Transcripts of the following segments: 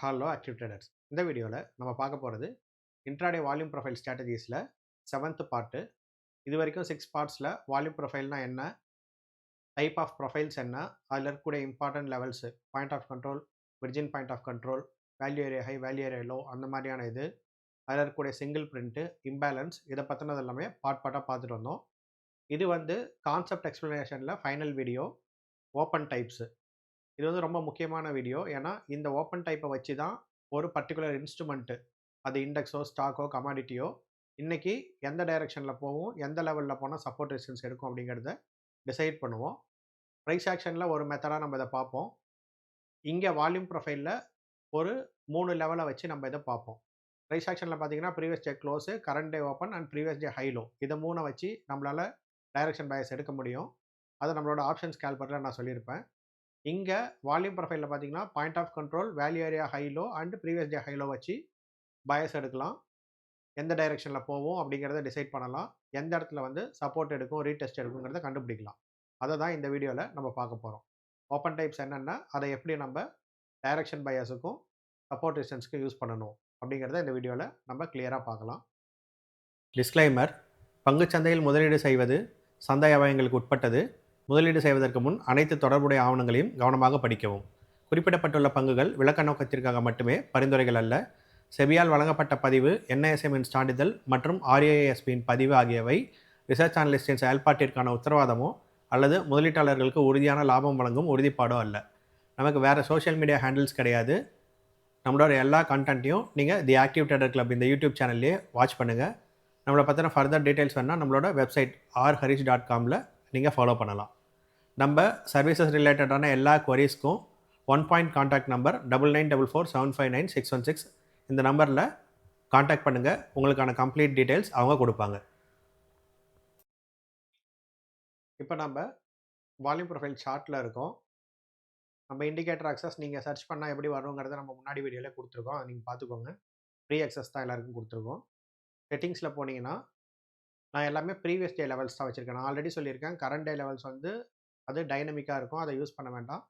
Hello active traders இந்த வீடியோவில் நம்ம பார்க்க போகிறது இன்ட்ராடே வால்யூம் ப்ரொஃபைல் ஸ்ட்ராட்டஜிஸில் செவன்த் பார்ட்டு இது வரைக்கும் சிக்ஸ் பார்ட்ஸில் வால்யூம் ப்ரொஃபைல்னா என்ன? டைப் ஆஃப் ப்ரொஃபைல்ஸ் என்ன? அதில் இருக்கக்கூடிய important levels point of control virgin point of control value area high value area low அந்த மாதிரியான இது. அதில் இருக்கக்கூடிய சிங்கிள் பிரிண்ட்டு இம்பேலன்ஸ் இதை பற்றினது எல்லாமே பார்ட் பார்ட்டாக பார்த்துட்டு வந்தோம். இது வந்து கான்செப்ட் எக்ஸ்ப்ளனேஷனில் ஃபைனல் வீடியோ ஓப்பன் டைப்ஸு இது வந்து ரொம்ப முக்கியமான வீடியோ. ஏன்னா இந்த ஓப்பன் டைப்பை வச்சு தான் ஒரு பர்டிகுலர் இன்ஸ்ட்ருமெண்ட்டு அது இண்டெக்ஸோ ஸ்டாக்கோ கமாடிட்டியோ இன்றைக்கி எந்த டைரெக்ஷனில் போகும் எந்த லெவலில் போனால் சப்போர்ட் ரெசிஸ்டன்ஸ் எடுக்கும் அப்படிங்கிறத டிசைட் பண்ணுவோம். ப்ரைஸ் ஆக்ஷனில் ஒரு மெத்தடாக நம்ம இதை பார்ப்போம். இங்கே வால்யூம் ப்ரொஃபைலில் ஒரு மூணு லெவலை வச்சு நம்ம இதை பார்ப்போம். ப்ரைஸ் ஆக்ஷனில் பார்த்தீங்கன்னா previous day close current day open and previous day high low இதை மூணை வச்சு நம்மளால் டைரக்ஷன் பயஸ் எடுக்க முடியும். அதை நம்மளோட ஆப்ஷன்ஸ் கேல்குலேட்டரில் நான் சொல்லியிருப்பேன். இங்கே வால்யூம் ப்ரொஃபைலில் பார்த்தீங்கன்னா point of control value area high low and previous day high low வச்சு பயஸ் எடுக்கலாம். எந்த டைரெக்ஷனில் போவோம் அப்படிங்கிறத டிசைட் பண்ணலாம். எந்த இடத்துல வந்து சப்போர்ட் எடுக்கும் ரீடெஸ்ட் எடுக்குங்கிறத கண்டுபிடிக்கலாம். அதை தான் இந்த வீடியோவில் நம்ம பார்க்க போகிறோம் ஓப்பன் டைப்ஸ் என்னென்னா அதை எப்படி நம்ம டைரக்ஷன் பயஸுக்கும் சப்போர்ட் டிஸ்டன்ஸுக்கும் யூஸ் பண்ணணும் அப்படிங்கிறத இந்த வீடியோவில் நம்ம கிளியராக பார்க்கலாம். டிஸ்க்ளைமர் பங்குச்சந்தையில் முதலீடு செய்வது சந்தை அபாயங்களுக்கு உட்பட்டது. முதலீடு செய்வதற்கு முன் அனைத்து தொடர்புடைய ஆவணங்களையும் கவனமாக படிக்கவும். குறிப்பிடப்பட்டுள்ள பங்குகள் விளக்க நோக்கத்திற்காக மட்டுமே பரிந்துரைகள் அல்ல. செபியால் வழங்கப்பட்ட பதிவு என்ஐஎஸ்எம்மின் சான்றிதழ் மற்றும் ஆர்ஏஎஸ்பியின் பதிவு ஆகியவை ரிசர்ச் அனலிஸ்டின் செயல்பாட்டிற்கான உத்தரவாதமோ அல்லது முதலீட்டாளர்களுக்கு உறுதியான லாபம் வழங்கும் உறுதிப்பாடோ அல்ல. நமக்கு வேறு சோஷியல் மீடியா ஹேண்டில்ஸ் கிடையாது. நம்மளோட எல்லா கண்டென்ட்டையும் நீங்கள் தி ஆக்டிவ் ட்ரேடர் கிளப் இந்த யூடியூப் சேனல்லையே வாட்ச் பண்ணுங்கள் நம்மளை பற்றின ஃபர்தர் டீட்டெயில்ஸ் வேணால் நம்மளோட வெப்சைட் ஆர் ஹரிஷ் டாட் காமில் நீங்கள் ஃபாலோ பண்ணலாம். நம்ம சர்வீசஸ் ரிலேட்டடான எல்லா கொரிஸ்க்கும் one point contact number double nine double four seven five nine six one six இந்த நம்பரில் காண்டாக்ட் பண்ணுங்கள் உங்களுக்கான கம்ப்ளீட் டீட்டெயில்ஸ் அவங்க கொடுப்பாங்க. இப்போ நம்ம வால்யூம் ப்ரொஃபைல் சார்ட்டில் இருக்கோம். நம்ம இண்டிகேட்டர் அக்சஸ் நீங்கள் சர்ச் பண்ணால் எப்படி வருங்கிறத நம்ம முன்னாடி வீடியோவில் கொடுத்துருக்கோம். அதை நீங்கள் பார்த்துக்கோங்க. ஃப்ரீ அக்சஸ் தான் எல்லாருக்கும் கொடுத்துருக்கோம். செட்டிங்ஸில் போனீங்கன்னா நான் எல்லாமே ப்ரீவியஸ் டே லெவல்ஸ் தான் வச்சுருக்கேன். நான் ஆல்ரெடி சொல்லியிருக்கேன். கரண்ட் டே லெவல்ஸ் வந்து அது டைனமிக்காக இருக்கும். அதை யூஸ் பண்ண வேண்டாம்.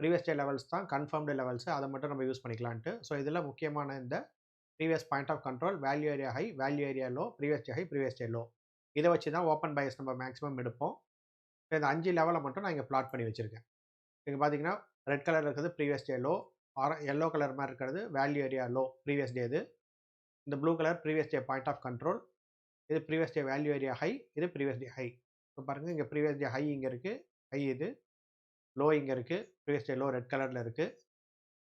ப்ரீவியஸ் டே லெவல்ஸ் தான் கன்ஃபர்ம்டு லெவல்ஸு அதை மட்டும் நம்ம யூஸ் பண்ணிக்கலான்ட்டு ஸோ இதில் முக்கியமான இந்த previous point of control value area high value area low previous day high previous day low இதை வச்சு தான் ஓப்பன் பயஸ் நம்ம மேக்ஸிமம் எடுப்போம். ஸோ இந்த அஞ்சு லெவலை மட்டும் நான் இங்கே பிளாட் பண்ணி வச்சுருக்கேன். இங்கே பார்த்தீங்கன்னா ரெட் கலர் இருக்கிறது ப்ரீவியஸ் டே லோ ஆர எல்லோ கலர் மாதிரி இருக்கிறது value area low previous day இது. இந்த blue colour previous day point of control இது previous day value area high இது ப்ரீவியஸ் டே ஹை இப்போ பாருங்கள் இங்கே ப்ரீவியஸ் டே ஹை இங்கே இருக்குது ஹை இது. லோ இங்கே இருக்குது ப்ரீவியஸ் டே லோ ரெட் கலரில் இருக்குது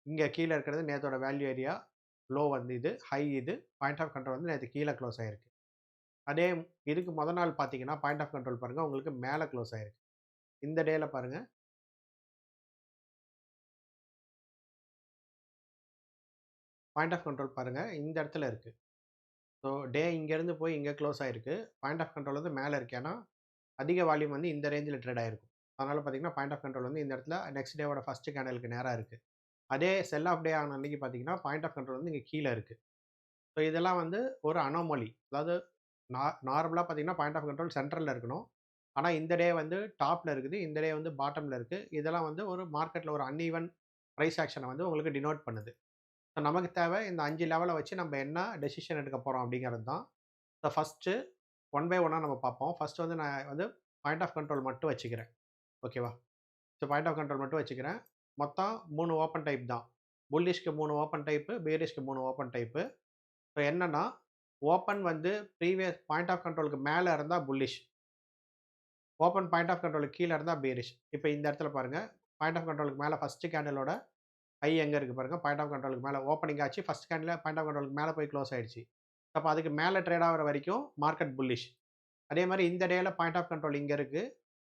இங்கே கீழே இருக்கிறது நேற்றோட வேல்யூ ஏரியா லோ வந்து இது. ஹை இது. பாயிண்ட் ஆஃப் கண்ட்ரோல் வந்து நேற்று கீழே க்ளோஸ் ஆகிருக்கு அதே இதுக்கு முத நாள் பார்த்தீங்கன்னா பாயிண்ட் ஆஃப் கண்ட்ரோல் பாருங்கள் உங்களுக்கு மேலே க்ளோஸ் ஆகிருக்கு இந்த டேயில் பாருங்கள் பாயிண்ட் ஆஃப் கண்ட்ரோல் பாருங்கள் இந்த இடத்துல இருக்குது ஸோ டே இங்கேருந்து போய் இங்கே க்ளோஸ் ஆகிருக்கு பாயிண்ட் ஆஃப் கண்ட்ரோல் வந்து மேலே இருக்கு. ஏன்னா அதிக வால்யூம் வந்து இந்த ரேஞ்சில் ட்ரேட் ஆகிருக்கும் அதனால் பார்த்தீங்கன்னா பாயிண்ட் ஆஃப் கண்ட்ரோல் வந்து இந்த இடத்துல நெக்ஸ்ட் டேவோட ஃபஸ்ட்டு கேண்டலுக்கு நேராக இருக்குது அதே செல் ஆஃப் டே ஆன அன்றைக்கி பார்த்தீங்கன்னா பாயிண்ட் ஆஃப் கண்ட்ரோல் வந்து இங்கே கீழே இருக்குது ஸோ இதெல்லாம் வந்து ஒரு அனோமொலி அதாவது நா நார்மலாக பார்த்தீங்கன்னா பாயிண்ட் ஆஃப் கண்ட்ரோல் சென்ட்ரலில் இருக்கணும். ஆனால் இந்த டே வந்து டாப்பில் இருக்குது. இந்த டே வந்து பாட்டமில் இருக்குது இதெல்லாம் வந்து ஒரு மார்க்கெட்டில் ஒரு அன்ஈவன் ப்ரைஸ் ஆக்ஷனை வந்து உங்களுக்கு டினோட் பண்ணுது. ஸோ நமக்கு தேவை இந்த அஞ்சு லெவலை வச்சு நம்ம என்ன டெசிஷன் எடுக்க போகிறோம் அப்படிங்கிறது தான். ஸோ ஃபஸ்ட்டு ஒன் பை ஒன்னாக நம்ம பார்ப்போம். ஃபஸ்ட்டு வந்து நான் வந்து பாயிண்ட் ஆஃப் கண்ட்ரோல் மட்டும் வச்சுக்கிறேன். ஓகேவா? ஸோ பாயிண்ட் ஆஃப் கண்ட்ரோல் மட்டும் வச்சுக்கிறேன். மொத்தம் மூணு ஓப்பன் டைப் தான். புல்லிஷ்க்கு மூணு ஓப்பன் டைப்பு பேரிஷ்க்கு மூணு ஓப்பன் டைப்பு ஸோ என்னென்னா ஓப்பன் வந்து ப்ரீவியஸ் பாயிண்ட் ஆஃப் கண்ட்ரோலுக்கு மேலே இருந்தால் புல்லிஷ் ஓப்பன் பாயிண்ட் ஆஃப் கண்ட்ரோலுக்கு கீழே இருந்தால் பேரிஷ் இப்போ இந்த இடத்துல பாருங்கள் பாயிண்ட் ஆஃப் கண்ட்ரோலுக்கு மேலே ஃபஸ்ட்டு கேண்டலோட ஐ எங்கே இருக்குது பாருங்கள் பாயிண்ட் ஆஃப் கண்ட்ரோலுக்கு மேலே ஓப்பனிங் ஆச்சு. ஃபஸ்ட் கேண்டில் பாயிண்ட் ஆஃப் கண்ட்ரோலுக்கு மேலே போய் க்ளோஸ் ஆகிடுச்சு அப்போ அதுக்கு மேலே ட்ரேட் ஆகிற வரைக்கும் மார்க்கெட் புல்லிஷ் அதே மாதிரி இந்த டேயில் பாயிண்ட் ஆஃப் கண்ட்ரோல் இங்கே இருக்குது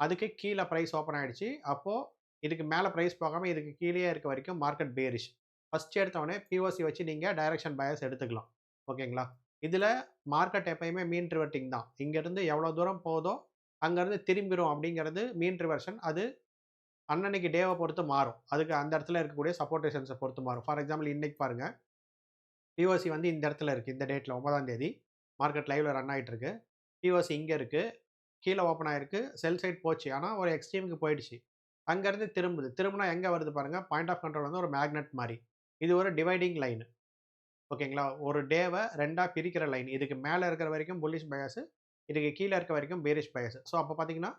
அதுக்கு கீழே ப்ரைஸ் ஓப்பன் ஆகிடுச்சு அப்போது இதுக்கு மேலே ப்ரைஸ் போகாமல் இதுக்கு கீழே இருக்க வரைக்கும் மார்க்கெட் பேரிஷ் ஃபஸ்ட் எடுத்தவொடனே பிஓசி வச்சு நீங்கள் டைரக்ஷன் பயஸ் எடுத்துக்கலாம். ஓகேங்களா இதில் மார்க்கெட் எப்பயுமே மீன் ரிவர்ட்டிங் தான். இங்கேருந்து எவ்வளோ தூரம் போதோ அங்கேருந்து திரும்பிடும் அப்படிங்கிறது மீன் ரிவர்ஷன் அது அன்னன்னைக்கு டேவை பொறுத்து மாறும். அதுக்கு அந்த இடத்துல இருக்கக்கூடிய சப்போர்டேஷன்ஸை பொறுத்து மாறும். ஃபார் எக்ஸாம்பிள் இன்றைக்கி பாருங்கள் பிஓசி வந்து இந்த இடத்துல இருக்குது இந்த டேட்டில் ஒன்பதாம் தேதி. மார்க்கெட் லைவில் ரன் ஆகிட்டு இருக்கு. பிஓசி இங்கே இருக்குது கீழே ஓப்பன் ஆகிருக்கு செல் சைட் போச்சு. ஆனால் ஒரு எக்ஸ்ட்ரீமுக்கு போயிடுச்சு. அங்கேருந்து திரும்புது. திரும்பினா எங்கே வருது பாருங்கள் பாயிண்ட் ஆஃப் கண்ட்ரோல் வந்து ஒரு மேக்னெட் மாதிரி இது ஒரு டிவைடிங் லைன் ஓகேங்களா? ஒரு டேவை ரெண்டாக பிரிக்கிற லைன் இதுக்கு மேலே இருக்கிற வரைக்கும் புல்லிஷ் பயாஸு இதுக்கு கீழே இருக்க வரைக்கும் பேரிஷ் பயசு ஸோ அப்போ பார்த்தீங்கன்னா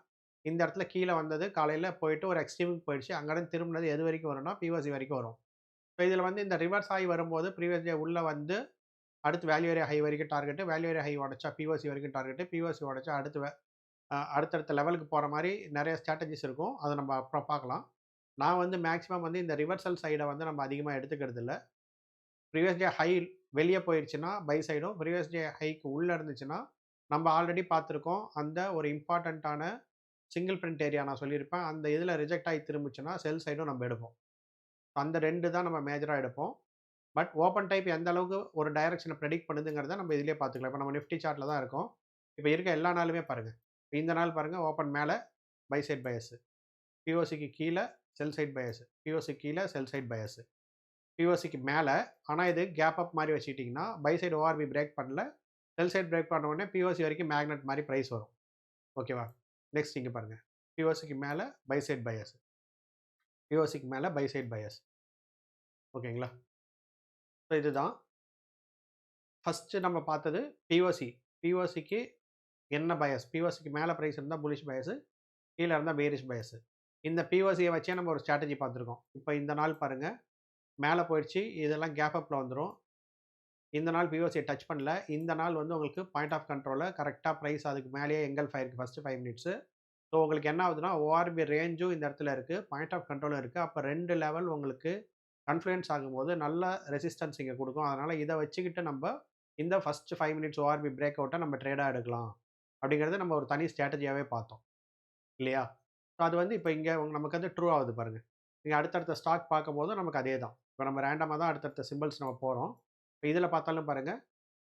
இந்த இடத்துல கீழே வந்தது காலையில் போயிட்டு ஒரு எக்ஸ்ட்ரீமுக்கு போயிடுச்சு. அங்கேருந்து திரும்பினது எது வரைக்கும் வரும்னா பிஓசி வரைக்கும் வரும். ஸோ இதில் வந்து இந்த ரிவர்ஸ் ஆகி வரும்போது ப்ரீவியஸ் டே உள்ளே வந்து அடுத்து வேல்யூ ஏரியா ஹை வரைக்கும் டார்கெட்டு வேல்யூ ஏரியா ஹை உடச்சா பிஓசி வரைக்கும் டார்கெட்டு பிஓசி உடச்சா அடுத்து அடுத்தடுத்த லெவலுக்கு போகிற மாதிரி நிறைய ஸ்ட்ராட்டஜிஸ் இருக்கும். அதை நம்ம அப்புறம் பார்க்கலாம் நான் வந்து மேக்ஸிமம் வந்து இந்த ரிவர்சல் சைடை வந்து நம்ம அதிகமாக எடுத்துக்கிறது இல்லை. ப்ரீவியஸ் டே ஹை வெளியே போயிடுச்சுன்னா பை சைடும். ப்ரீவியஸ் டே ஹைக்கு உள்ளே இருந்துச்சுன்னா நம்ம ஆல்ரெடி பார்த்துருக்கோம் அந்த ஒரு இம்பார்ட்டண்ட்டான சிங்கிள் பிரிண்ட் ஏரியா நான் சொல்லியிருப்பேன். அந்த இதில் ரிஜெக்ட் ஆகி திரும்பிச்சுன்னா செல் சைடும் நம்ம எடுப்போம். அந்த ரெண்டு தான் நம்ம மேஜராக எடுப்போம். பட் ஓப்பன் டைப் எந்த அளவுக்கு ஒரு டைரக்ஷனை ப்ரெடிக்ட் பண்ணுதுங்கிறத நம்ம இதிலே பார்த்துக்கலாம் இப்போ நம்ம நிஃப்டி சார்ட்டில் தான் இருக்கோம். இப்போ இருக்க எல்லா நாளுமே பாருங்கள் இந்த நாள் பாருங்கள் ஓப்பன் மேலே பை சைட் பயஸு பிஓசிக்கு கீழே செல் சைட் பயஸு பிஓசி கீழே செல் சைட் பயஸு பிஓசிக்கு மேலே ஆனால் இது கேப் அப் மாதிரி வச்சுக்கிட்டிங்கன்னா பை சைடு ஓஆர்பி பிரேக் பண்ணல செல் சைட் பிரேக் பண்ண உடனே பிஓசி வரைக்கும் மேக்னெட் மாதிரி ப்ரைஸ் வரும். ஓகேவா நெக்ஸ்ட் இங்கே பாருங்கள் பிஓசிக்கு மேலே பை சைட் பயஸ் பிஓசிக்கு மேலே பை சைட் பயஸ் ஓகேங்களா ஸோ இதுதான். ஃபஸ்ட்டு நம்ம பார்த்தது பிஓசி பிஓசிக்கு என்ன பயஸ் பிஓசிக்கு மேலே ப்ரைஸ் இருந்தால் புலிஷ் பயஸு கீழே இருந்தால் பேரிஷ் பயஸு இந்த பிஓசியை வச்சே நம்ம ஒரு ஸ்ட்ராட்டஜி பார்த்துருக்கோம். இப்போ இந்த நாள் பாருங்கள் மேலே போயிடுச்சு இதெல்லாம் கேப் அப்பில் வந்துடும் இந்த நாள் பிஓசியை டச் பண்ணல. இந்த நாள் வந்து உங்களுக்கு பாயிண்ட் ஆஃப் கண்ட்ரோலில் கரெக்டாக ப்ரைஸ் அதுக்கு மேலேயே எங்கல் ஃபயருக்கு ஃபஸ்ட்டு ஃபைவ் மினிட்ஸு ஸோ உங்களுக்கு என்ன ஆகுதுன்னா ஓஆர்பி ரேஞ்சும் இந்த இடத்துல இருக்குது பாயிண்ட் ஆஃப் கண்ட்ரோலும் இருக்குது அப்போ ரெண்டு லெவல் உங்களுக்கு கன்ஃப்ளூயன்ஸ் ஆகும்போது நல்ல ரெசிஸ்டன்ஸ் இங்கே கொடுக்கும். அதனால் இதை வச்சுக்கிட்டு நம்ம இந்த first five minutes ORB break அவுட்டை நம்ம ட்ரேடாக எடுக்கலாம். அப்படிங்கிறது நம்ம ஒரு தனி ஸ்ட்ராட்டஜியாகவே பார்த்தோம். இல்லையா? ஸோ அது வந்து இப்போ இங்கே நமக்கு வந்து ட்ரூ ஆகுது பாருங்கள் நீங்கள் அடுத்தடுத்த ஸ்டாக் பார்க்கும்போது நமக்கு அதே தான். இப்போ நம்ம ரேண்டமாக தான் அடுத்தடுத்த சிம்பிள்ஸ் நம்ம போகிறோம். இப்போ இதில் பார்த்தாலும் பாருங்கள்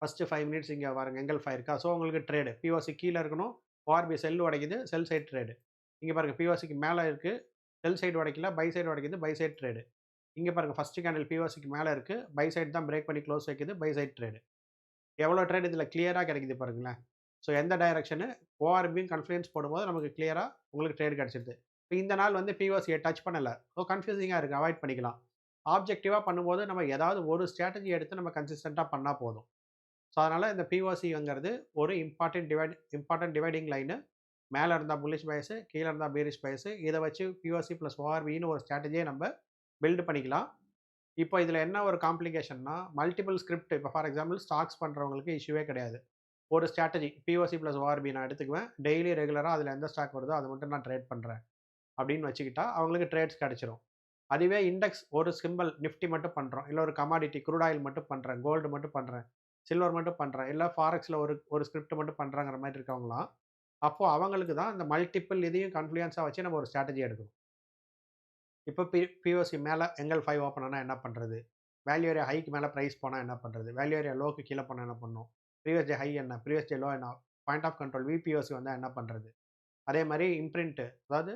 ஃபஸ்ட்டு ஃபைவ் மினிட்ஸ் இங்கே பாருங்க எங்கல் ஃபைவ் இருக்கா? ஸோ உங்களுக்கு ட்ரேடு. பிஓசி கீழே இருக்கணும் ஓஆர்பி செல் உடைக்குது செல் சைட் ட்ரேடு. இங்கே பாருங்கள் பிஓசிக்கு மேலே இருக்குது செல் சைடு உடைக்கல பை சைடு உடைக்குது பை சைட் ட்ரேடு. இங்கே பாருங்கள் ஃபஸ்ட்டு கேண்டில் பிஓசிக்கு மேலே இருக்குது பை சைடு தான் பிரேக் பண்ணி க்ளோஸ் வைக்குது பை சைட் ட்ரேடு. எவ்வளோ ட்ரேட் இதில் கிளியராக கிடைக்குது பாருங்களேன். ஸோ எந்த டைரக்ஷனு ஓஆர்பியும் கன்ஃபிடன்ஸ் போடும்போது நமக்கு கிளியராக உங்களுக்கு ட்ரேட் கிடச்சிருது. இப்போ இந்த நாள் வந்து பிஓசியை டச் பண்ணலை. ஸோ கன்ஃபியூசிங்காக இருக்குது அவாய்ட் பண்ணிக்கலாம். ஆப்ஜெக்டிவாக பண்ணும்போது நம்ம ஏதாவது ஒரு ஸ்ட்ராட்டஜி எடுத்து நம்ம கன்சிஸ்டண்ட்டாக பண்ணால் போதும். ஸோ அதனால் இந்த பிஓசிங்கிறது ஒரு important divide important dividing line மேலே இருந்தால் புல்லிஷ் பயசு கீழே இருந்தால் பேரிஷ் பயசு இதை வச்சு பிஓசி ப்ளஸ் ஓஆர்பின்னு ஒரு ஸ்ட்ராட்டஜியை நம்ம பில்டு பண்ணிக்கலாம். இப்போ இதில் என்ன ஒரு காம்ப்ளிகேஷன்னா மல்டிபிள் ஸ்கிரிப்ட் இப்போ ஃபார் எக்ஸாம்பிள் ஸ்டாக்ஸ் பண்ணுறவங்களுக்கு இஷ்யூவே கிடையாது. ஒரு ஸ்ட்ராட்டஜி பிஓசி ப்ளஸ் ஓஆர்பி நான் எடுத்துக்குவேன். டெய்லி ரெகுலராக அதில் எந்த ஸ்டாக் வருதோ அதை மட்டும் நான் ட்ரேட் பண்ணுறேன் அப்படின்னு வச்சுக்கிட்டா அவங்களுக்கு ட்ரேட்ஸ் கிடச்சிரும். அதுவே இண்டெக்ஸ் ஒரு சிம்பிள் நிஃப்டி மட்டும் பண்ணுறோம் இல்லை ஒரு கமாடிட்டி குரூட் ஆயில் மட்டும் பண்ணுறேன் கோல்டு மட்டும் பண்ணுறேன் சில்வர் மட்டும் பண்ணுறேன் இல்லை ஃபாரெக்ஸில் ஒரு ஒரு ஸ்கிரிப்ட் மட்டும் பண்ணுறாங்கிற மாதிரி இருக்கவங்களாம் அப்போது அவங்களுக்கு தான் இந்த மல்டிபிள் இதையும் கன்ஃப்ளூயன்ஸாக வச்சு நம்ம ஒரு ஸ்ட்ராட்டஜி எடுக்கணும். இப்போ பி பிஓசி மேலே எங்கல் ஃபைவ் ஓப்பன் ஆனால் என்ன பண்ணுறது வேல்யூ ஏரியா ஹைக்கு மேலே ப்ரைஸ் போனால் என்ன பண்ணுறது வேல்யூ ஏரியா லோக்கு கீழே போனால் என்ன பண்ணும்? ப்ரீவியஸ் டே ஹை என்ன ப்ரீவியஸ் டே லோ என்ன பாயிண்ட் ஆஃப் கண்ட்ரோல் விபிஓசி வந்தால் என்ன பண்ணுறது அதே மாதிரி இம்ப்ரிண்ட்டு அதாவது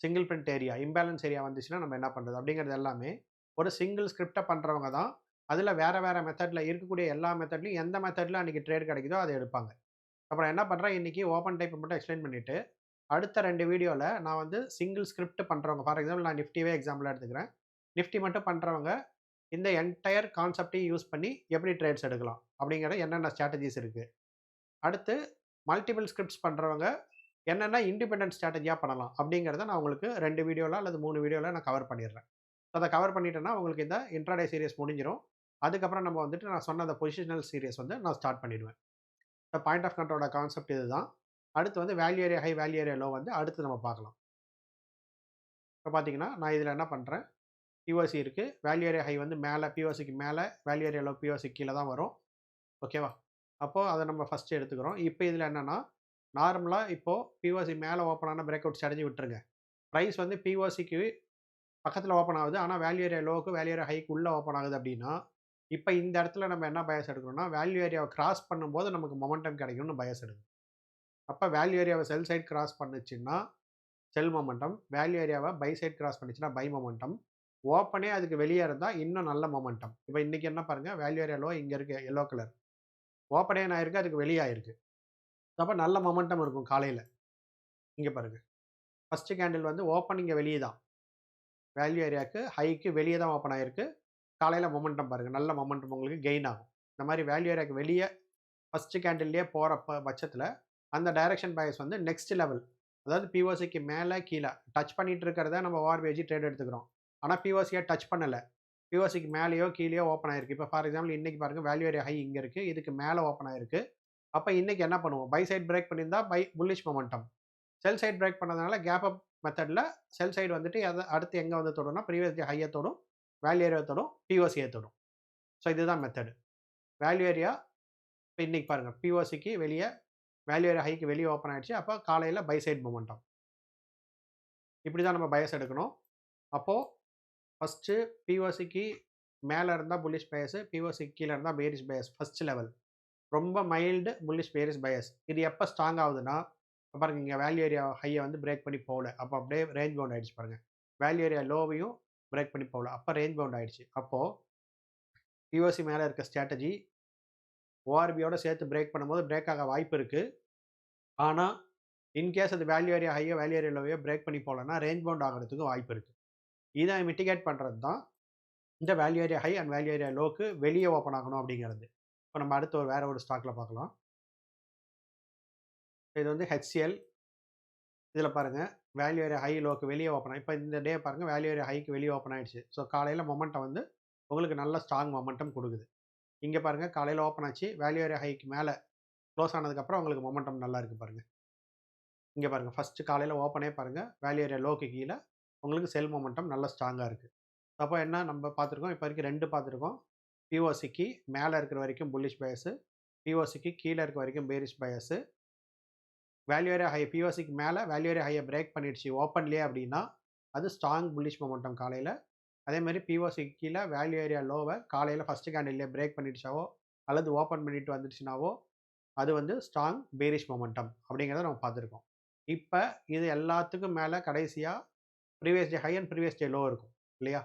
single print area imbalance area வந்துச்சுன்னா நம்ம என்ன பண்ணுறது அப்படிங்கிறது எல்லாமே ஒரு சிங்கிள் ஸ்கிரிப்டை பண்ணுறவங்க தான் அதில் வேறு வேறு மெத்தடில் இருக்கக்கூடிய எல்லா மெத்தட்லையும் எந்த மெத்தடில் அன்றைக்கி ட்ரேட் கிடைக்குதோ அதை எடுப்பாங்க. அப்புறம் என்ன பண்ணுறேன் இன்றைக்கி ஓப்பன் டைப் மட்டும் எக்ஸ்பிளைன் பண்ணிவிட்டு அடுத்த ரெண்டு வீடியோவில் நான் வந்து சிங்கிள் ஸ்கிரிப்ட் பண்ணுறவங்க ஃபார் எக்ஸாம்பிள் நான் நிஃப்டிவே எக்ஸாம்பிள் எடுத்துக்கிறேன். நிஃப்டி மட்டும் பண்ணுறவங்க இந்த என்டையர் கான்செப்டையும் யூஸ் பண்ணி எப்படி ட்ரேட்ஸ் எடுக்கலாம்? அப்படிங்கிற என்னென்ன ஸ்ட்ராட்டஜிஸ் இருக்குது அடுத்து மல்டிபிள் ஸ்கிரிப்ட்ஸ் பண்ணுறவங்க என்னென்ன இண்டிபெண்டன்ட் ஸ்ட்ராட்டஜியாக பண்ணலாம்? அப்படிங்கிறத நான் உங்களுக்கு ரெண்டு வீடியோவில் அல்லது மூணு வீடியோவில் நான் கவர் பண்ணிடுறேன். ஸோ அதை கவர் பண்ணிட்டேன்னா உங்களுக்கு இந்த இன்ட்ராடே சீரியஸ் முடிஞ்சிடும் அதுக்கப்புறம் நம்ம வந்துட்டு நான் சொன்ன அந்த பொசிஷனல் சீரியஸ் வந்து நான் ஸ்டார்ட் பண்ணிடுவேன். இப்போ பாயிண்ட் ஆஃப் கண்ட்ரோலோட கான்செப்ட் இதுதான். அடுத்து வந்து value area high value area low வந்து அடுத்து நம்ம பார்க்கலாம். இப்போ பார்த்தீங்கன்னா நான் இதில் என்ன பண்ணுறேன் பிஓசி இருக்குது வேல்யூ ஏரியா ஹை வந்து மேலே பிஓசிக்கு மேலே வேல்யூ ஏரியா லோ பிஓசி கீழே தான் வரும். ஓகேவா அப்போது அதை நம்ம ஃபஸ்ட்டு எடுத்துக்கிறோம். இப்போ இதில் என்னென்னா நார்மலாக இப்போது பிஓசி மேலே ஓப்பன் ஆனால் பிரேக் அவுட் ஸ்ட்ராட்டஜி விட்டுருங்க. ப்ரைஸ் வந்து பிஓசிக்கு பக்கத்தில் ஓப்பன் ஆகுது. ஆனால் வேல்யூ ஏரியா லோவுக்கு வேல்யூ ஏரியா ஹைக்கு உள்ளே ஓப்பன் ஆகுது அப்படின்னா இப்போ இந்த இடத்துல நம்ம என்ன பயஸ் எடுக்கணும்னா வேல்யூ ஏரியாவை கிராஸ் பண்ணும்போது நமக்கு மொமெண்டம் கிடைக்கும்னு பயஸ் எடுக்கணும் அப்போ வேல்யூ ஏரியாவை செல் சைட் கிராஸ் பண்ணுச்சுன்னா செல் மொமெண்டம் வேல்யூ ஏரியாவை பை சைட் கிராஸ் பண்ணிச்சுன்னா பை மொமெண்டம் ஓப்பனே அதுக்கு வெளியே இருந்தால் இன்னும் நல்ல மொமெண்டம். இப்போ இன்றைக்கி என்ன பாருங்கள் வேல்யூ ஏரியா லோ இங்கே இருக்குது எல்லோ கலர். ஓப்பனே ஆயிருக்கு அதுக்கு வெளியாயிருக்கு அப்போ நல்ல மொமெண்டம் இருக்கும் காலையில். இங்கே பாருங்கள் ஃபஸ்ட்டு கேண்டில் வந்து ஓப்பன் இங்கே வெளியே தான். வேல்யூ ஏரியாவுக்கு ஹைக்கு வெளியே தான் ஓப்பன் ஆகிருக்கு காலையில் மொமெண்டம் பாருங்கள் நல்ல மொமெண்டம் உங்களுக்கு கெயின் ஆகும். இந்த மாதிரி வேல்யூ ஏரியாவுக்கு வெளியே ஃபஸ்ட்டு கேண்டில்லையே போகிற ப பட்சத்தில் அந்த டைரக்ஷன் பயஸ் வந்து நெக்ஸ்ட் லெவல். அதாவது பிஓசிக்கு மேலே கீழே டச் பண்ணிகிட்டு இருக்கிறத நம்ம ஓஆர்பிஜி ட்ரேட் எடுத்துக்கிறோம். ஆனால் பிஓசியை டச் பண்ணலை. பிஓசிக்கு மேலேயோ கீழேயோ ஓப்பன் ஆயிருக்கு. இப்போ ஃபார் எக்ஸாம்பிள் இன்றைக்கி பாருங்கள் வேல்யூ ஏரியா ஹை இங்கே இருக்குது இதுக்கு மேலே ஓப்பன் ஆயிருக்கு. அப்போ இன்றைக்கி என்ன பண்ணுவோம்? பை சைட் பிரேக் பண்ணியிருந்தா buy bullish momentum sell side break பண்ணதுனால கேப் அப் மெத்தடில் செல் சைடு வந்துட்டு அதை அடுத்து எங்கே வந்து தொடும்னா ப்ரீவியஸ் டே ஹையை தொடும் வேல்யூ ஏரியா தொடும் பிஓசியை தொடும். ஸோ இதுதான் மெத்தடு வேல்யூ ஏரியா இப்போ இன்றைக்கி பாருங்கள் பிஓசிக்கு வெளியே வேல்யூ ஏரியா ஹைக்கு வெளியே ஓப்பன் ஆகிடுச்சு அப்போ காலையில் பை சைட் மொமெண்டம் இப்படி தான் நம்ம பயஸ் எடுக்கணும். அப்போது ஃபஸ்ட்டு பிஓசிக்கு மேலே இருந்தால் புல்லிஷ் பயஸ் பிஓசி கீழே இருந்தால் பேரிஷ் பயஸ் ஃபஸ்ட் லெவல் ரொம்ப மைல்டு புல்லிஷ் பேரிஷ் பயஸ் இது எப்போ ஸ்ட்ராங் ஆகுதுன்னா பாருங்கள் இங்கே வேல்யூ ஏரியா ஹையை வந்து பிரேக் பண்ணி போகல. அப்போ அப்படியே ரேஞ்ச் பவுண்ட் ஆகிடுச்சு பாருங்கள் வேல்யூ ஏரியா லோவையும் பிரேக் பண்ணி போகல. அப்போ ரேஞ்ச் பவுண்ட் ஆகிடுச்சு அப்போது பிஓசி மேலே இருக்க ஸ்ட்ராட்டஜி ஓஆர்பியோட சேர்த்து பிரேக் பண்ணும்போது பிரேக் ஆக வாய்ப்பு இருக்குது ஆனால் இன்கேஸ் அது வேல்யூ ஏரியா ஹையோ வேல்யூ ஏரியா லோவையோ பிரேக் பண்ணி போகலன்னா ரேஞ்ச் பவுண்ட் ஆகிறதுக்கு வாய்ப்பு இருக்குது இதை மிட்டிகேட் பண்ணுறது தான் இந்த value area high and value area log வெளியே ஓப்பன் ஆகணும் அப்படிங்கிறது. இப்போ நம்ம அடுத்து ஒரு வேற ஒரு ஸ்டாக்கில் பார்க்கலாம். இது வந்து ஹெச்சிஎல் இதில் பாருங்கள் வேல்யூ ஏரியா ஹை லோக்கு வெளியே ஓப்பன் இப்போ இந்த டே பாருங்கள் வேல்யூ ஏரியா ஹைக்கு வெளியே ஓப்பன் ஆயிடுச்சு. ஸோ காலையில் மொமெண்டம் வந்து உங்களுக்கு நல்ல ஸ்ட்ராங் மொமெண்டம் கொடுக்குது. இங்கே பாருங்கள் காலையில் ஓப்பன் ஆச்சு வேல்யூ ஏரியா ஹைக்கு மேலே க்ளோஸ் ஆனதுக்கப்புறம் உங்களுக்கு மொமெண்டம் நல்லா இருக்குது பாருங்கள் இங்கே பாருங்கள் ஃபஸ்ட்டு காலையில் ஓப்பனே பாருங்கள் வேல்யூ ஏரியா லோக்கு கீழே உங்களுக்கு செல் மொமெண்டம் நல்ல ஸ்ட்ராங்காக இருக்குது அப்போ என்ன நம்ம பார்த்துருக்கோம் இப்போ வரைக்கும் ரெண்டு பார்த்துருக்கோம். பிஓசிக்கு மேலே இருக்கிற வரைக்கும் புல்லிஷ் பயஸு பிஓசிக்கு கீழே இருக்க வரைக்கும் bearish bias value area high பிஓசிக்கு மேலே வேல்யூ ஏரியா ஹையை பிரேக் பண்ணிடுச்சு ஓப்பன்லேயே அப்படின்னா அது ஸ்ட்ராங் புல்லிஷ் மொமெண்டம் காலையில். அதே மாதிரி பிஓசிக்கு கீழே வேல்யூ ஏரியா லோவை காலையில் ஃபஸ்ட்டு கேண்டில்லே பிரேக் பண்ணிடுச்சாவோ அல்லது ஓப்பன் பண்ணிட்டு வந்துடுச்சுனாவோ அது வந்து ஸ்ட்ராங் பேரிஷ் மொமெண்டம் அப்படிங்கிறத நம்ம பார்த்துருக்கோம். இப்போ இது எல்லாத்துக்கும் மேலே கடைசியாக previous day high and previous day low இருக்கும் இல்லையா?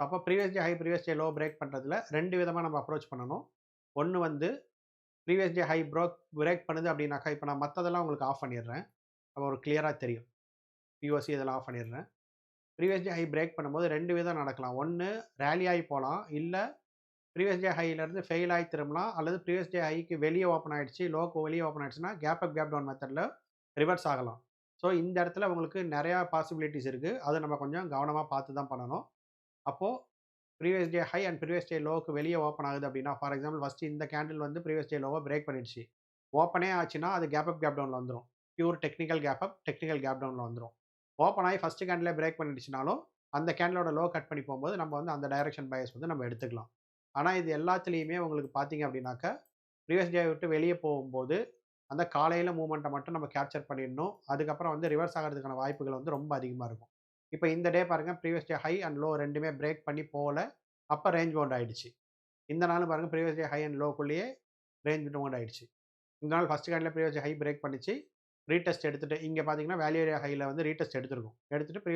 அப்போ previous day high previous day low break பண்ணுறதுல ரெண்டு விதமாக நம்ம அப்ரோச் பண்ணணும். ஒன்று வந்து previous day high broke break பண்ணுது அப்படின்னாக்கா இப்போ நான் மற்றதெல்லாம் உங்களுக்கு ஆஃப் பண்ணிடுறேன். அப்போ ஒரு கிளியராக தெரியும். பிஓசி இதெல்லாம் ஆஃப் பண்ணிடுறேன். ப்ரீவியஸ் டே ஹை பிரேக் பண்ணும்போது ரெண்டு விதம் நடக்கலாம். ஒன்று ரேலி ஆகி போகலாம். இல்லை ப்ரீவியஸ் டே ஹையிலேருந்து ஃபெயில் ஆகி திரும்பலாம். அல்லது ப்ரீவியஸ் டே ஹைக்கு வெளியே ஓப்பன் ஆகிடுச்சு லோக்கு வெளியே ஓப்பன் ஆகிடுச்சுன்னா கேப் அப் கேப் டவுன் மெத்தடில் ரிவர்ஸ் ஆகலாம். ஸோ இந்த இடத்துல உங்களுக்கு நிறையா பாசிபிலிட்டிஸ் இருக்குது அதை நம்ம கொஞ்சம் கவனமாக பார்த்து தான் பண்ணணும். அப்போது previous day high and previous day log வெளியே ஓப்பன் ஆகுது அப்படின்னா ஃபார் எக்ஸாம்பிள் ஃபஸ்ட்டு இந்த கேண்டில் வந்து ப்ரீவியஸ் டே லோவை பிரேக் பண்ணிடுச்சு. ஓப்பனே ஆச்சுன்னா அது கேப் அப் கேப் டவுனில் வந்துடும் pure technical gap up technical gap டவுனில் வந்துடும் ஓப்பன் ஆகி ஃபஸ்ட்டு கேண்டிலே பிரேக் பண்ணிடுச்சுனாலும் அந்த கேண்டிலோட லோ கட் பண்ணி போகும்போது நம்ம வந்து அந்த டைரக்ஷன் பயஸ் வந்து நம்ம எடுத்துக்கலாம். ஆனால் இது எல்லாத்துலேயுமே உங்களுக்கு பார்த்தீங்க அப்படின்னாக்கா ப்ரீவியஸ் டே விட்டு வெளியே போகும்போது அந்த காலையில் மூமெண்ட்டை மட்டும் நம்ம கேப்சர் பண்ணிடணும். அதுக்கப்புறம் வந்து ரிவர்ஸ் ஆகிறதுக்கான வாய்ப்புகள் வந்து ரொம்ப அதிகமாக இருக்கும். இப்போ இந்த டே பாருங்கள் previous day high and low ரெண்டுமே பிரேக் பண்ணி போகல. அப்போ ரேஞ்ச் பவுண்ட் ஆகிடுச்சு இந்த நாள் பாருங்கள் ப்ரீவியஸ் டே ஹை அண்ட் லோக்குள்ளேயே ரேஞ்ச் பவுண்ட் ஆகிடுச்சு இந்த நாள் first candle previous day high break பண்ணிச்சு. ரீடெஸ்ட் எடுத்துகிட்டு இங்கே பார்த்தீங்கன்னா வேல்யூ ஏரியா ஹையில் வந்து ரீடெஸ்ட் எடுத்துருக்கும். எடுத்துகிட்டு ப்ரீ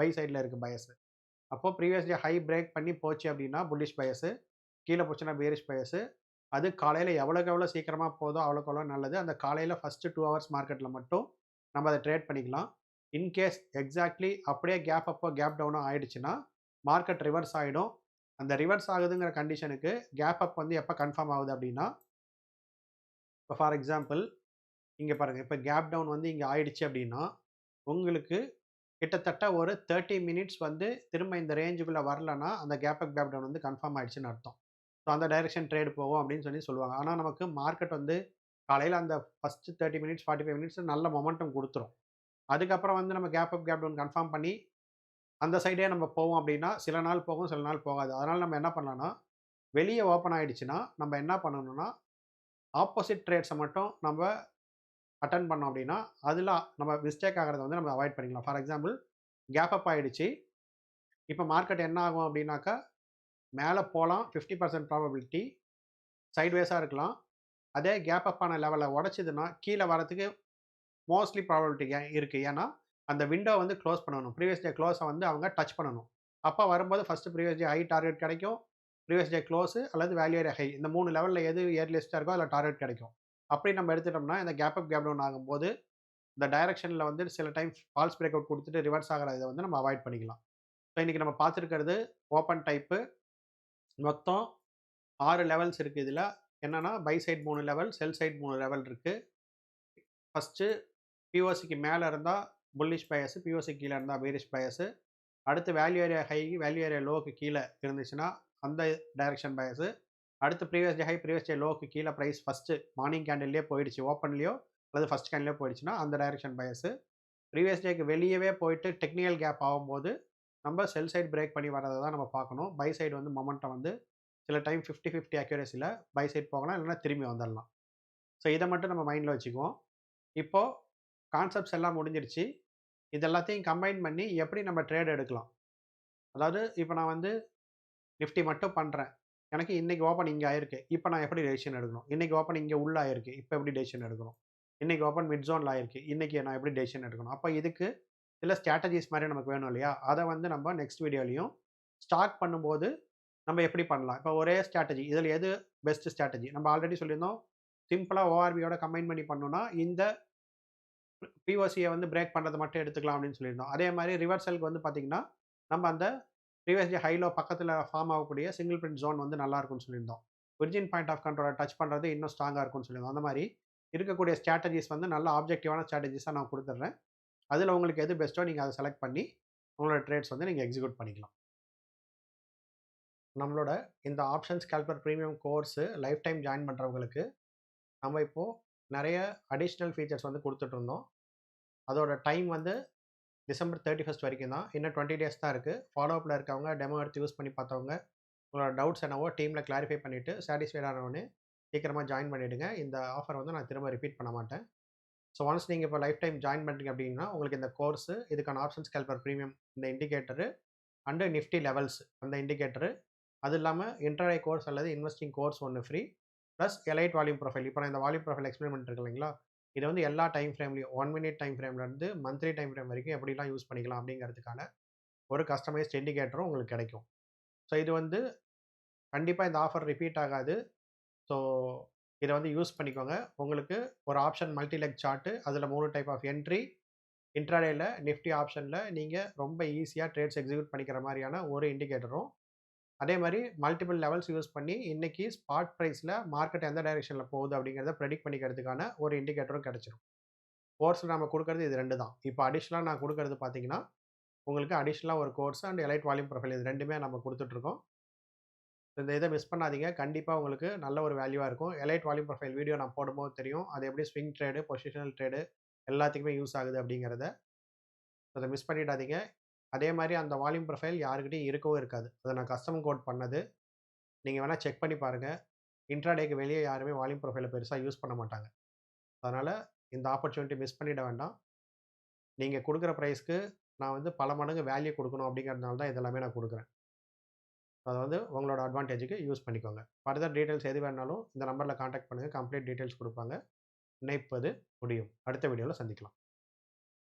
பை சைடில் இருக்குது பயஸு அப்போது ப்ரீவியஸ் டே ஹை பிரேக் பண்ணி போச்சு அப்படின்னா புல்லிஷ் பயஸு கீழே போச்சுன்னா பேரிஷ் பயஸு அது காலையில் எவ்வளோக்கு எவ்வளோ சீக்கிரமாக போதோ அவ்வளோக்கு அவ்வளோ நல்லது. அந்த காலையில் ஃபஸ்ட்டு டூ ஹவர்ஸ் மார்க்கெட்டில் மட்டும் நம்ம அதை ட்ரேட் பண்ணிக்கலாம். இன்கேஸ் எக்ஸாக்ட்லி அப்படியே கேப் அப்போ கேப் டவுனோ ஆயிடுச்சுன்னா மார்க்கெட் ரிவர்ஸ் ஆகிடும் அந்த ரிவர்ஸ் ஆகுதுங்கிற கண்டிஷனுக்கு கேப் அப் வந்து எப்போ கன்ஃபார்ம் ஆகுது அப்படின்னா இப்போ ஃபார் எக்ஸாம்பிள் இங்கே பாருங்கள் இப்போ கேப் டவுன் வந்து இங்கே ஆயிடுச்சு அப்படின்னா உங்களுக்கு கிட்டத்தட்ட ஒரு தேர்ட்டி மினிட்ஸ் வந்து திரும்ப இந்த ரேஞ்சுக்குள்ளே வரலன்னா அந்த கேப் அப் கேப் டவுன் வந்து கன்ஃபார்ம் ஆயிடுச்சுன்னு அர்த்தம். ஸோ அந்த டைரெக்ஷன் ட்ரேட் போகும் அப்படின்னு சொல்லி சொல்லுவாங்க. ஆனால் நமக்கு மார்க்கெட் வந்து காலையில் அந்த first thirty minutes forty five minutes நல்ல மொமெண்டம் கொடுத்துரும். அதுக்கப்புறம் வந்து நம்ம gap up gap down confirm பண்ணி அந்த சைடே நம்ம போவோம் அப்படின்னா சில நாள் போகும் சில நாள் போகாது. அதனால் நம்ம என்ன பண்ணலாம்னா வெளியே ஓப்பன் ஆகிடுச்சுன்னா நம்ம என்ன பண்ணணும்னா ஆப்போசிட் ட்ரேட்ஸை மட்டும் நம்ம அட்டன் பண்ணோம் அப்படின்னா அதில் நம்ம மிஸ்டேக் ஆகிறத வந்து நம்ம அவாய்ட் பண்ணிக்கலாம். ஃபார் எக்ஸாம்பிள் கேப் அப் ஆகிடுச்சு இப்போ மார்க்கெட் என்ன ஆகும் அப்படின்னாக்கா மேலே போகலாம் ஃபிஃப்டி பர்சன்ட் ப்ராபபிலிட்டி சைட்வேஸாக இருக்கலாம். அதே கேப் அப்பான ஆன லெவலில் உடச்சிதுன்னா கீழே வரத்துக்கு மோஸ்ட்லி ப்ராபபிலிட்டி இருக்குது ஏன்னா அந்த விண்டோ வந்து க்ளோஸ் பண்ணணும். ப்ரீவியஸ் டே க்ளோஸை வந்து அவங்க டச் பண்ணணும். அப்போ வரும்போது first previous day high target கிடைக்கும். ப்ரீவியஸ் டே க்ளோஸு அல்லது வேல்யூ ஏரியா ஹை இந்த மூணு லெவலில் எது ஏர்லியஸ்ட்டாக இருக்கோ அதில் டார்கெட் கிடைக்கும். அப்படி நம்ம எடுத்துட்டோம்னா இந்த கேப் அப் கேப் டவுன் ஆகும்போது இந்த டைரக்ஷனில் வந்து சில டைம் ஃபால்ஸ் பிரேக் அவுட் கொடுத்துட்டு ரிவர்ஸ் ஆகிற இதை வந்து நம்ம அவாய்ட் பண்ணிக்கலாம். ஸோ இன்றைக்கி நம்ம பார்த்துருக்கிறது ஓப்பன் டைப்பு மொத்தம் ஆறு லெவல்ஸ் இருக்குது இதில். என்னென்னா பை சைட் மூணு லெவல் செல் சைட் மூணு லெவல் இருக்குது ஃபஸ்ட்டு பிஓசிக்கு மேலே இருந்தால் புல்லிஷ் பயஸு பிஓசி கீழே இருந்தால் பீரிஷ் பயஸு அடுத்து value area high value area log கீழே இருந்துச்சுன்னா அந்த டைரக்ஷன் பயஸு அடுத்து previous day high previous day log கீழே ப்ரைஸ் ஃபஸ்ட்டு மார்னிங் கேண்டில்லையே போயிடுச்சு ஓப்பன்லேயோ அல்லது ஃபஸ்ட் கேண்டிலே போயிடுச்சுன்னா அந்த டைரக்ஷன் பயஸு ப்ரீவியஸ் டேக்கு வெளியவே போயிட்டு டெக்னிக்கல் கேப் ஆகும்போது நம்ம செல் சைடு பிரேக் பண்ணி வரதை தான் நம்ம பார்க்கணும். பை சைடு வந்து மொமெண்ட்டை வந்து சில டைம் ஃபிஃப்டி ஃபிஃப்டி அக்யூரஸியில் பை சைட் போகலாம் இல்லைன்னா திரும்பி வந்துடலாம் ஸோ இதை மட்டும் நம்ம மைண்டில் வச்சுக்குவோம். இப்போது கான்செப்ட்ஸ் எல்லாம் முடிஞ்சிருச்சு. இது எல்லாத்தையும் கம்பைன் பண்ணி எப்படி நம்ம ட்ரேட் எடுக்கலாம்? அதாவது இப்போ நான் வந்து நிஃப்டி மட்டும் பண்ணுறேன் எனக்கு இன்றைக்கி ஓப்பன் இங்கே ஆயிருக்கு. இப்போ நான் எப்படி டெசிஷன் எடுக்கணும்? இன்றைக்கி ஓப்பன் இங்கே உள்ளே ஆயிருக்கு. இப்போ எப்படி டெசிஷன் எடுக்கணும்? இன்றைக்கி ஓப்பன் மிட் ஜோனில் ஆயிருக்கு. இன்றைக்கி நான் எப்படி டெசிஷன் எடுக்கணும்? அப்போ இதுக்கு இல்லை ஸ்ட்ராட்டஜிஸ் மாதிரி நமக்கு வேணும் இல்லையா? அதை வந்து நம்ம நெக்ஸ்ட் வீடியோலையும் ஸ்டார்ட் பண்ணும்போது நம்ம எப்படி பண்ணலாம்? இப்போ ஒரே ஸ்ட்ராட்டஜி இதில் எது பெஸ்ட் ஸ்ட்ராட்டஜி நம்ம ஆல்ரெடி சொல்லியிருந்தோம் சிம்பிளாக ஓஆர்பியோட கம்பைன் பண்ணி பண்ணோன்னா இந்த பிஓசியை வந்து பிரேக் பண்ணுறது மட்டும் எடுத்துக்கலாம் அப்படின்னு சொல்லியிருந்தோம். அதே மாதிரி ரிவர்சலுக்கு வந்து பார்த்திங்கன்னா நம்ம அந்த ப்ரீவியஸ்லி ஹைலோ பக்கத்தில் ஃபார்ம் ஆகக்கூடிய சிங்கிள் பிரிண்ட் ஜோன் வந்து நல்லா இருக்கும்னு சொல்லியிருந்தோம். ஒரிஜின் பாயிண்ட் ஆஃப் கண்ட்ரோலை டச் பண்ணுறது இன்னும் ஸ்ட்ராங்காக இருக்கும்னு சொல்லியிருந்தோம். அந்த மாதிரி இருக்கக்கூடிய ஸ்ட்ராட்டஜிஸ் வந்து நல்ல ஆப்ஜெக்டிவான ஸ்ட்ராட்டஜிஸாக நான் கொடுத்துட்றேன். அதில் உங்களுக்கு எது பெஸ்ட்டோ நீங்கள் அதை செலக்ட் பண்ணி உங்களோட ட்ரேட்ஸ் வந்து நீங்கள் எக்ஸிக்யூட் பண்ணிக்கலாம். நம்மளோட இந்த options calculator premium course life time join பண்ணுறவங்களுக்கு நம்ம இப்போது நிறைய அடிஷ்னல் ஃபீச்சர்ஸ் வந்து கொடுத்துட்ருந்தோம் அதோட டைம் வந்து டிசம்பர் தேர்ட்டி ஃபஸ்ட் வரைக்கும் தான். இன்னும் டுவெண்ட்டி டேஸ் தான் இருக்குது ஃபாலோ அப்பில் இருக்கவங்க டெமோ எடுத்து யூஸ் பண்ணி பார்த்தவங்க உங்களோட டவுட்ஸ் என்னவோ டீமில் கிளாரிஃபை பண்ணிவிட்டு சாட்டிஸ்ஃபைட் ஆனவொடனே சீக்கிரமாக ஜாயின் பண்ணிவிடுங்க இந்த ஆஃபர் வந்து நான் திரும்ப ரிப்பீட் பண்ண மாட்டேன். ஸோ ஒன்ஸ் நீங்கள் இப்போ லைஃப் டைம் ஜாயின் பண்ணுறீங்க அப்படின்னா உங்களுக்கு இந்த கோர்ஸு இதுக்கான ஆப்ஷன்ஸ் கேல்பர் ப்ரீமியம் இந்த இண்டிகேட்டரு அண்டு நிஃப்டி லெவல்ஸ் அந்த இண்டிகேட்டரு அது இல்லாமல் இன்டர்டே கோர்ஸ் அல்லது இன்வெஸ்டிங் கோர்ஸ் ஒன்று free plus elite volume profile இப்போ நான் இந்த வால்யூம் ப்ரொஃபைல் எக்ஸ்பிளைன் பண்ணிட்டு இல்லைங்களா? இது வந்து எல்லா டைம் ஃப்ரேம்லையும் ஒன் மினிட் டைம் ஃப்ரேம்லேருந்து மந்த்லி டைம் ஃப்ரேம் வரைக்கும் எப்படிலாம் யூஸ் பண்ணிக்கலாம் அப்படிங்கிறதுக்கான ஒரு கஸ்டமைஸ்ட் இண்டிகேட்டரும் உங்களுக்கு கிடைக்கும். ஸோ இது வந்து கண்டிப்பாக இந்த ஆஃபர் ரிப்பீட் ஆகாது. ஸோ இதை வந்து யூஸ் பண்ணிக்கோங்க. உங்களுக்கு ஒரு ஆப்ஷன் மல்டிலெக் சார்ட்டு அதில் மூணு டைப் ஆஃப் என்ட்ரி. இன்ட்ராடேயில் நிஃப்டி ஆப்ஷனில் நீங்கள் ரொம்ப ஈஸியாக ட்ரேட்ஸ் எக்ஸிக்யூட் பண்ணிக்கிற மாதிரியான ஒரு இண்டிகேட்டரும். அதே மாதிரி மல்டிபிள் லெவல்ஸ் யூஸ் பண்ணி இன்றைக்கி ஸ்பாட் ப்ரைஸில் மார்க்கெட் எந்த டைரெக்ஷனில் போகுது அப்படிங்கிறத ப்ரெடிக்ட் பண்ணிக்கிறதுக்கான ஒரு இண்டிகேட்டரும் கிடச்சிரும். கோர்ஸில் நம்ம கொடுக்குறது இது ரெண்டு தான். இப்போ அடிஷ்னலாக நான் கொடுக்குறது பார்த்தீங்கன்னா உங்களுக்கு அடிஷ்னலாக ஒரு course and elite volume profile இது ரெண்டுமே நம்ம கொடுத்துட்ருக்கோம். இந்த இதை மிஸ் பண்ணாதீங்க. கண்டிப்பாக உங்களுக்கு நல்ல ஒரு வேல்யூவாக இருக்கும். எலைட் வால்யூம் ப்ரொஃபைல் வீடியோ நான் போடும்போது தெரியும். அது எப்படி ஸ்விங் ட்ரேடு பொசிஷனல் ட்ரேடு எல்லாத்துக்குமே யூஸ் ஆகுது அப்படிங்கிறத. அதை மிஸ் பண்ணிடாதீங்க. அதே மாதிரி அந்த வால்யூம் ப்ரொஃபைல் யாருக்கிட்டையும் இருக்கவும் இருக்காது. அதை நான் கஸ்டம் கோட் பண்ணது. நீங்கள் வேணால் செக் பண்ணி பாருங்கள் இன்ட்ராடேக்கு வெளியே யாருமே வால்யூம் ப்ரொஃபைலை பெருசாக யூஸ் பண்ண மாட்டாங்க. அதனால் இந்த ஆப்பர்ச்சுனிட்டி மிஸ் பண்ணிட வேண்டாம். நீங்கள் கொடுக்குற ப்ரைஸ்க்கு நான் வந்து பல மடங்கு வேல்யூ கொடுக்கணும் அப்படிங்கிறதுனால தான் இதெல்லாமே நான் கொடுக்குறேன். அதை வந்து உங்களோட அட்வான்டேஜுக்கு யூஸ் பண்ணிக்கோங்க. ஃபர்தர் டீட்டெயில்ஸ் எது வேணாலும் இந்த நம்பரில் காண்டாக்ட் பண்ணுங்கள் கம்ப்ளீட் டீட்டெயில்ஸ் கொடுப்பாங்க. இணைப்பது முடியும். அடுத்த வீடியோவில் சந்திக்கலாம்.